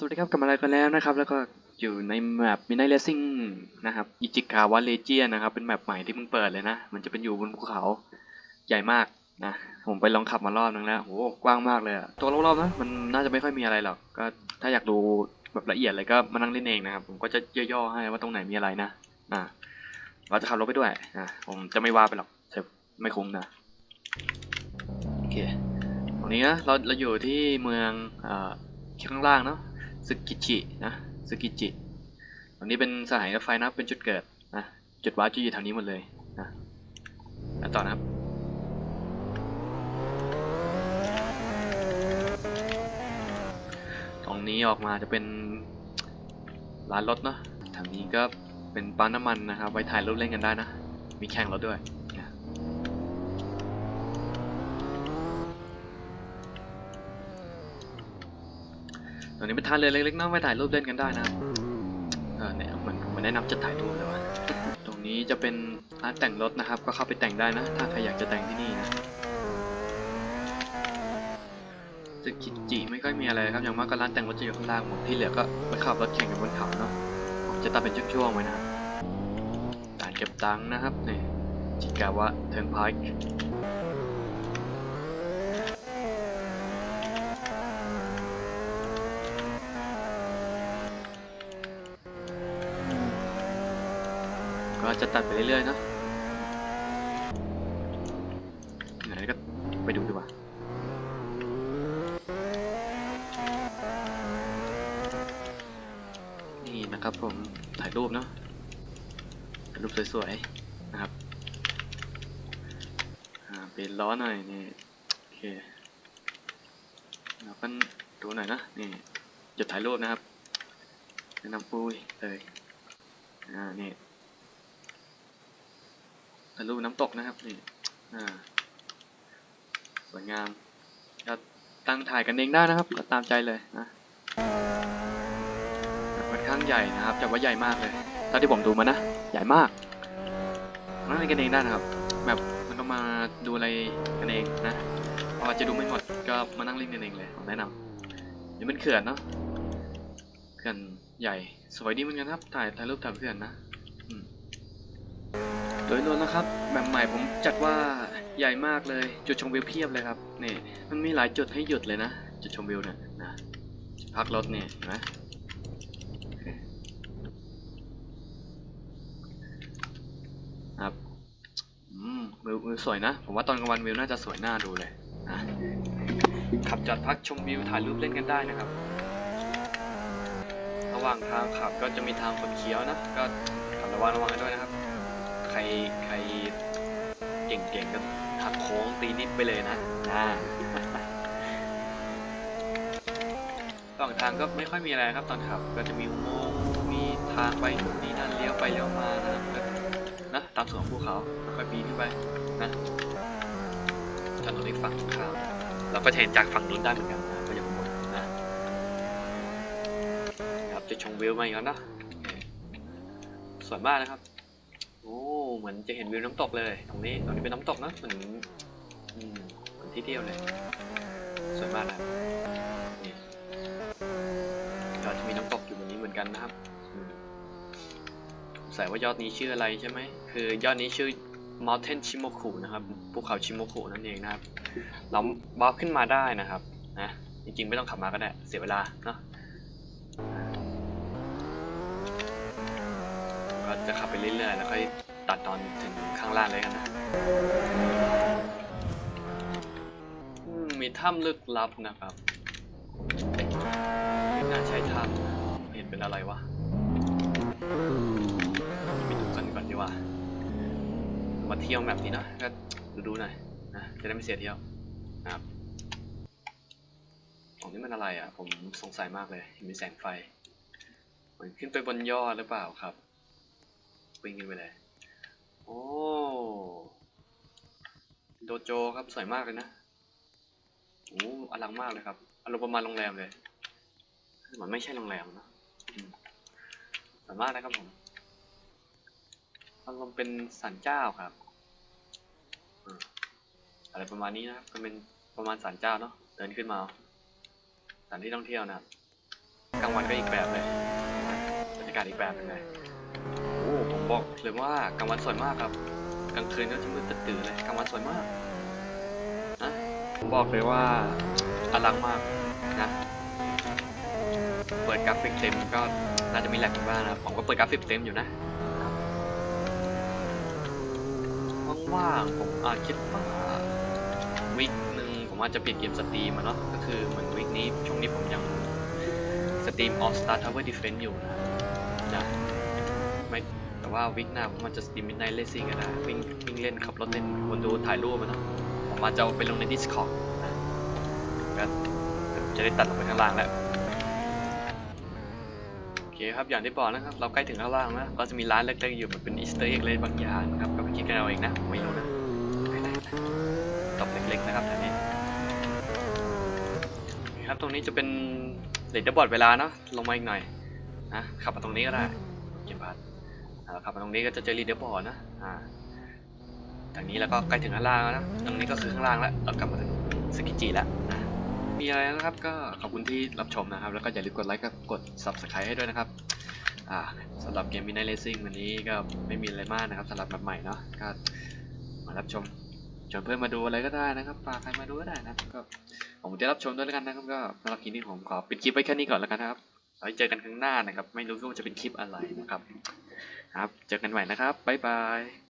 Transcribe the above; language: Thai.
สวัสดีครับกลับมาแล้วกันแล้วนะครับ แล้วก็อยู่ในแมปมิน i เลสซิ่งนะครับอิจิกาวะเลเจียนะครับ เป็นแมปใหม่ที่เพิ่งเปิดเลยนะ มันจะเป็นอยู่บนภูเขาใหญ่มากนะผมไปลองขับมารอบนึงแล้วโหกว้างมากเลยอะตัวรอบๆนะมันน่าจะไม่ค่อยมีอะไรหรอกก็ถ้าอยากดูแบบละเอียดเลยก็มานั่งเล่นเองนะครับ ผมก็จะย่อๆให้ว่าตรงไหนมีอะไรนะอ่าเราจะขับรถไปด้วยอ่าผมจะไม่ว่าไปหรอกจะไม่คุ้มนะโอเคตรงนี้นะเราเราอยู่ที่เมืองเอ่อข้างล่างเนาะ ซึกิจินะซึกิจิตรงนี้เป็นสถานีรถไฟนะเป็นจุดเกิดนะจุดว้าร์จะอยู่แถวนี้หมดเลยนะแล้วต่อนะครับตรงนี้ออกมาจะเป็นร้านรถเนาะแถวนี้ก็เป็นปั๊มน้ำมันนะครับไว้ถ่ายรูปเล่นกันได้นะ มีแข่งรถด้วยนะ ตรงนี้เป็นท่าเรือเล็กๆเนาะไว้ถ่ายรูปเล่นกันได้นะเออเนี่ยเหมือนมไม่แนะนำจะถ่ายรูปเลยวะตรงนี้จะเป็นร้านแต่งรถนะครับ ก็เข้าไปแต่งได้นะ ถ้าใครอยากจะแต่งที่นี่นะซึกิจิไม่ค่อยมีอะไรครับ อย่างมากก็ร้านแต่งรถจะอยู่ข้างล่างหมดที่เหลือก็ไปขับรถแข่งกันบนเขาเนาะผมจะตัดเป็นช่วงๆไว้นะครับด่านเก็บตังค์นะครับนี่จิกาวะเทิร์นพาร์ค ก็จะตัดไปเรื่อยๆเนาะไหนก็ไปดูดีกว่านี่นะครับผมถ่ายรูปเนาะถ่ายรูปสวยๆนะครับอ่าเปลี่ยนล้อหน่อยนี่โอเคแล้วก็ดูหน่อยนะนี่จุดถ่ายรูปนะครับแนะนำปุ้ยเลยอ่านี่ ถ่ายรูปน้ำตกนะครับนี่อ่าสวยงามก็ตั้งถ่ายกันเองได้นะครับก็ตามใจเลยนะค่อนข้างใหญ่นะครับแต่ว่าใหญ่มากเลยเท่าที่ผมดูมานะ ใหญ่มากนั่งเล่นกันเองได้นะครับ แบบมันก็มาดูอะไรกันเองนะพอจะดูไม่หมดก็มานั่งเล่นกันเองเลยแนะนำนี่เป็นเขื่อนเนาะเขื่อนใหญ่สวยดีเหมือนกันครับถ่ายถ่ายรูปถ่ายเขื่อนนะ โดยรวมนะครับแบบใหม่ผมจัดว่าใหญ่มากเลยจุดชมวิวเพียบเลยครับนี่มันมีหลายจุดให้หยุดเลยนะจุดชมวิวเนี่ยนะพักรถเนี่ยเห็นไหมครับอืมวิววิวสวยนะ ผมว่าตอนกลางวันวิวน่าจะสวยน่าดูเลยนะขับจอดพักชมวิวถ่ายรูปเล่นกันได้นะครับ ระหว่างทางขับก็จะมีทางคดเคี้ยวนะ ก็ขับระวังระวังกันด้วยนะครับ ใครใครเก่งๆก็หักโค้งตีนิดไปเลยนะอ่าระหว่างทางก็ไม่ค่อยมีอะไรครับตอนขับ ก็จะมีอุโมงค์มีทางไปนู่นนี่นั่นเลี้ยวไปเลี้ยวมานะครับก็นะตามสวนภูเขาค่อยๆปีนขึ้นไปนะถนนอีกฝั่งข้ามเราก็จะเห็นจากฝั่งนู้นได้เหมือนกันนะก็อย่างหมดนะครับจะชมวิวมาอีกแล้วเนอะโอเคสวยมากนะครับโอ้เหมือนจะเห็นวิวน้ำตกเลย ตรงนี้ตรงนี้เป็นน้ำตกนะเหมือนอืมเหมือนที่เที่ยวเลยสวยมากนะครับนี่ก็จะมีน้ำตกอยู่บนนี้เหมือนกันนะครับสงสัยว่ายอดนี้ชื่ออะไรใช่ไหมคือยอดนี้ชื่อ Mountain Shimoku นะครับภูเขาชิโมกุนั่นเองนะครับ เราบล็อกขึ้นมาได้นะครับนะจริงๆไม่ต้องขับมาก็ได้เสียเวลาเนาะ ก็จะขับไปเรื่อยๆ แล้วค่อยตัดตอนถึงข้างล่างเลยกันนะอืมมีถ้ำลึกลับนะครับ น่าใช่ถ้ำนะเห็นเป็นอะไรวะไปดูกันก่อนดีกว่า มาเที่ยวแบบนี้นะก็ดูๆหน่อยนะจะได้ไม่เสียเที่ยวนะครับของนี้มันอะไรอะ ผมสงสัยมากเลย มีแสงไฟ เหมือนขึ้นไปบนยอดหรือเปล่าครับ วิ่งขึ้นไปเลย โอ้โดโจครับสวยมากเลยนะโอ้อลังมากเลยครับอารมณ์ประมาณโรงแรมเลยเหมันไม่ใช่โรงแรมนะสวยมากนะครับผมอารมณ์เป็นสันเจ้าครับอะไรประมาณนี้นะครับเป็นประมาณสันเจ้าเนาะเดินขึ้นมาสถานที่ท่องเที่ยวนะครับางวันก็อีกแบบเลยบรรยากาศอีกแบบหนึงเลยโอ้ผม บอกเลยว่ากลางวันสวยมากครับ กลางคืนก็จะมืดตื่นๆเลยกลางวันสวยมากนะผมบอกเลยว่าอลังมากนะ เปิดกราฟิกเต็มก็น่าจะมีแหลกบ้างนะผมก็เปิดกราฟิกเต็มอยู่นะว่างๆผมอาจคิดว่าวิกหนึ่งผมอาจจะเปลี่ยนเกมสตรีมอะเนาะก็คือเหมือนวิกนี้ช่วงนี้ผมยังสตรีม All Star Tower Defense อยู่นะนะ แต่ว่าวิกหน้าผมอาจจะสตรีม Midnight Racing ก็ได้วิ่งวิ่งเล่นขับรถเล่นคนดูถ่ายรูปมาเนาะผมอาจจะเอาไปลงใน Discord นะก็จะได้ตัดลงไปข้างล่างแล้วโอเคครับอย่างที่บอกนะครับเราใกล้ถึงข้างล่างแล้วก็จะมีร้านเล็กๆอยู่มันเป็นอีสเตอร์เอ็กเลยบางอย่างนะครับก็ไปคิดกันเอาเองนะผมไม่รู้นะไม่ได้นะตบเล็กๆนะครับแถวนี้โอเคครับตรงนี้จะเป็นเลดเดอร์บอร์ดเวลาเนาะลงมาอีกหน่อยนะขับมาตรงนี้ก็ได้เก็บพัด อ่าขับตรงนี้ก็จะเจอลีเดอร์บอร์ดนะอ่าทางนี้แล้วก็ใกล้ถึงข้างล่างแล้วนะตรงนี้ก็คือข้างล่างแล้วเรากลับมาถึงสกิจิแล้วนะมีอะไรนะครับก็ขอบคุณที่รับชมนะครับ แล้วก็อย่าลืมกดไลค์กับกด subscribe ให้ด้วยนะครับอ่าสำหรับเกม Midnight Racing วันนี้ก็ไม่มีอะไรมากนะครับสำหรับแบบใหม่เนาะก็มารับชมชวนเพื่อนมาดูอะไรก็ได้นะครับฝากใครมาดูก็ได้นะก็ผมจะรับชมด้วยแล้วกันนะครับก็สำหรับคลิปนี้ผมขอปิดคลิปไว้แค่นี้ก่อนแล้วกันนะครับไว้เจอกันครั้งหน้านะครับ ไม่รู้ว่าจะเป็นคลิปอะไรนะครับ ครับ เจอกันใหม่นะครับ บ๊ายบาย